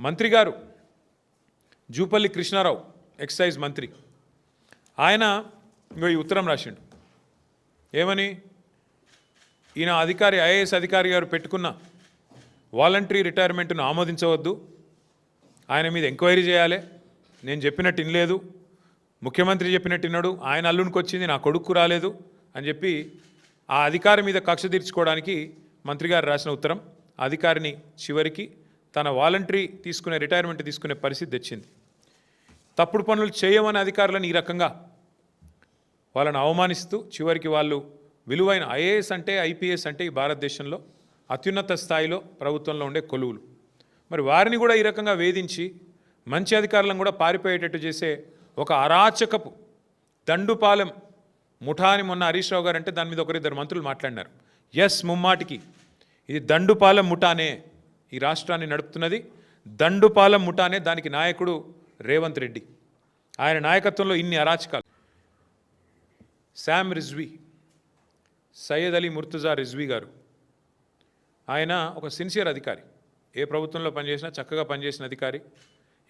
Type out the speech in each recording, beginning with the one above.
మంత్రి గారు జూపల్లి కృష్ణారావు ఎక్సైజ్ మంత్రి. ఆయన ఇంకో ఈ ఉత్తరం రాసిండు. ఏమని? ఈయన అధికారి ఐఏఎస్ అధికారి గారు పెట్టుకున్న వాలంటరీ రిటైర్మెంట్ను ఆమోదించవద్దు. ఆయన మీద ఎంక్వైరీ చేయాలి. నేను చెప్పినట్టు వినలేదు. ముఖ్యమంత్రి చెప్పినట్టు విన్నాడు ఆయన అల్లునికి వచ్చింది నా కొడుకు రాలేదు అని చెప్పి ఆ అధికారి మీద కక్ష తీర్చుకోవడానికి మంత్రి గారు రాసిన ఉత్తరం. ఆ అధికారిని చివరికి తన వాలంటరీ తీసుకునే రిటైర్మెంట్ తీసుకునే పరిస్థితి తెచ్చింది. తప్పుడు పనులు చేయమని అధికారులను ఈ రకంగా వాళ్ళని అవమానిస్తూ చివరికి వాళ్ళు విలువైన ఐఏఎస్ అంటే ఐపీఎస్ అంటే ఈ భారతదేశంలో అత్యున్నత స్థాయిలో ప్రభుత్వంలో ఉండే కొలువులు. మరి వారిని కూడా ఈ రకంగా వేధించి మంచి అధికారులను కూడా పారిపోయేటట్టు చేసే ఒక అరాచకపు దండుపాలెం ముఠా అని మొన్న హరీష్ రావు గారు అంటే దాని మీద ఒకరిద్దరు మంత్రులు మాట్లాడినారు. ఎస్ ముమ్మాటికి. ఇది దండుపాలెం ముఠానే ఈ రాష్ట్రాన్ని నడుపుతున్నది దండుపాలెం ముఠానే దానికి నాయకుడు రేవంత్ రెడ్డి. ఆయన నాయకత్వంలో ఇన్ని అరాచకాలు. శామ్ రిజ్వీ సయ్యద్ అలీ ముర్తుజా రిజ్వీ గారు. ఆయన ఒక సిన్సియర్ అధికారి. ఏ ప్రభుత్వంలో పనిచేసినా చక్కగా పనిచేసిన అధికారి.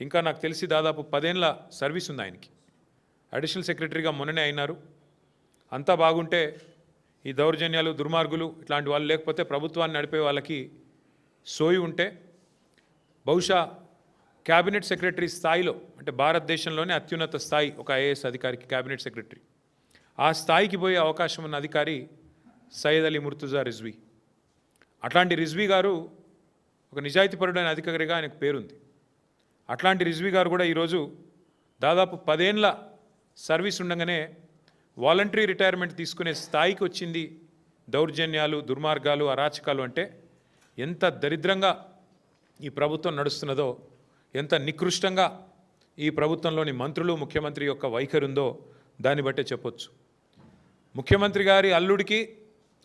ఇంకా నాకు తెలిసి దాదాపు పదేళ్ళ సర్వీస్ ఉంది ఆయనకి. అడిషనల్ సెక్రటరీగా మొన్ననే అయినారు. అంతా బాగుంటే ఈ దౌర్జన్యాలు దుర్మార్గులు ఇట్లాంటి వాళ్ళు లేకపోతే ప్రభుత్వాన్ని నడిపే వాళ్ళకి సోయి ఉంటే బహుశా క్యాబినెట్ సెక్రటరీ స్థాయిలో అంటే భారతదేశంలోనే అత్యున్నత స్థాయి ఒక ఐఏఎస్ అధికారికి క్యాబినెట్ సెక్రటరీ. ఆ స్థాయికి పోయే అవకాశం ఉన్న అధికారి సయ్యద్ అలీ ముర్తుజా రిజ్వీ. అట్లాంటి రిజ్వీ గారు ఒక నిజాయితీపరుడైన అధికారిగా ఆయనకు పేరుంది. అట్లాంటి రిజ్వీ గారు కూడా ఈరోజు దాదాపు పదేండ్ల సర్వీస్ ఉండగానే వాలంటరీ రిటైర్మెంట్ తీసుకునే స్థాయికి వచ్చింది. దౌర్జన్యాలు దుర్మార్గాలు అరాచకాలు అంటే ఎంత దరిద్రంగా ఈ ప్రభుత్వం నడుస్తున్నదో ఎంత నికృష్టంగా ఈ ప్రభుత్వంలోని మంత్రులు ముఖ్యమంత్రి యొక్క వైఖరి ఉందో దాన్ని బట్టే చెప్పొచ్చు. ముఖ్యమంత్రి గారి అల్లుడికి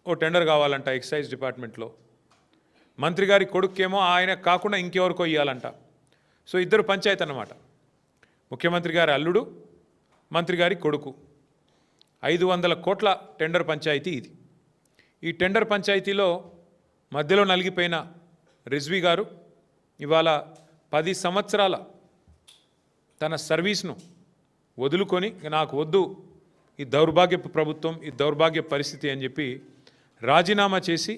ఓ టెండర్ కావాలంట ఎక్సైజ్ డిపార్ట్మెంట్లో. మంత్రి గారి కొడుక్కేమో ఆయన కాకుండా ఇంకెవరికో ఇవ్వాలంట సో ఇద్దరు పంచాయతీ అన్నమాట. ముఖ్యమంత్రి గారి అల్లుడు మంత్రి గారి కొడుకు. ఐదు వందల కోట్ల టెండర్ పంచాయతీ ఇది. ఈ టెండర్ పంచాయతీలో మధ్యలో నలిగిపోయిన రిజ్వీ గారు ఇవాళ పది సంవత్సరాల తన సర్వీస్ను వదులుకొని నాకు వద్దు ఈ దౌర్భాగ్యపు ప్రభుత్వం ఈ దౌర్భాగ్య పరిస్థితి అని చెప్పి రాజీనామా చేసి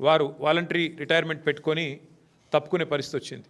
వారు వాలంటరీ రిటైర్మెంట్ పెట్టుకొని తప్పుకునే పరిస్థితి వచ్చింది.